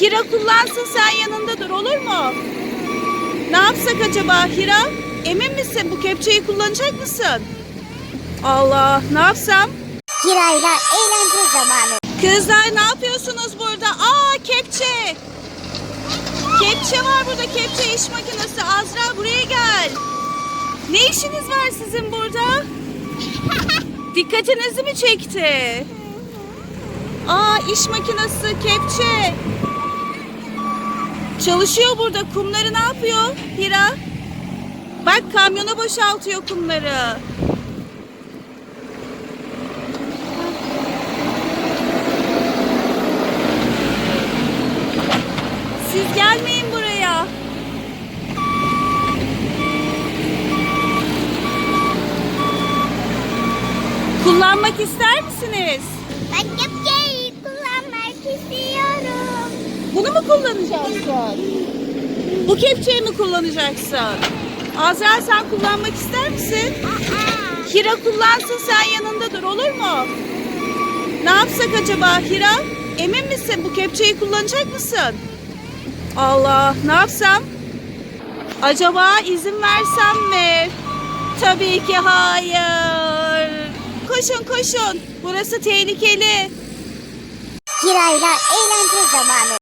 Hira kullansın sen yanında dur olur mu? Ne yapsak acaba Hira? Emin misin bu kepçeyi kullanacak mısın? Allah ne yapsam? Hira'yla eğlence zamanı. Kızlar ne yapıyorsunuz burada? Aa kepçe. Kepçe var burada kepçe iş makinesi. Azra buraya gel. Ne işiniz var sizin burada? Dikkatinizi mi çekti? Aa iş makinesi kepçe. Çalışıyor burada. Kumları ne yapıyor Hira? Bak kamyona boşaltıyor kumları. Siz gelmeyin buraya. Kullanmak ister misiniz? Ben kepçeyi Bunu mu kullanacaksın? Bu kepçeyi mi kullanacaksın? Azra sen kullanmak ister misin? Hira kullansın sen yanında dur olur mu? Ne yapsak acaba Hira? Emin misin bu kepçeyi kullanacak mısın? Allah ne yapsam? Acaba izin versem mi? Tabii ki hayır. Koşun koşun. Burası tehlikeli. Hira'yla eğlence zamanı.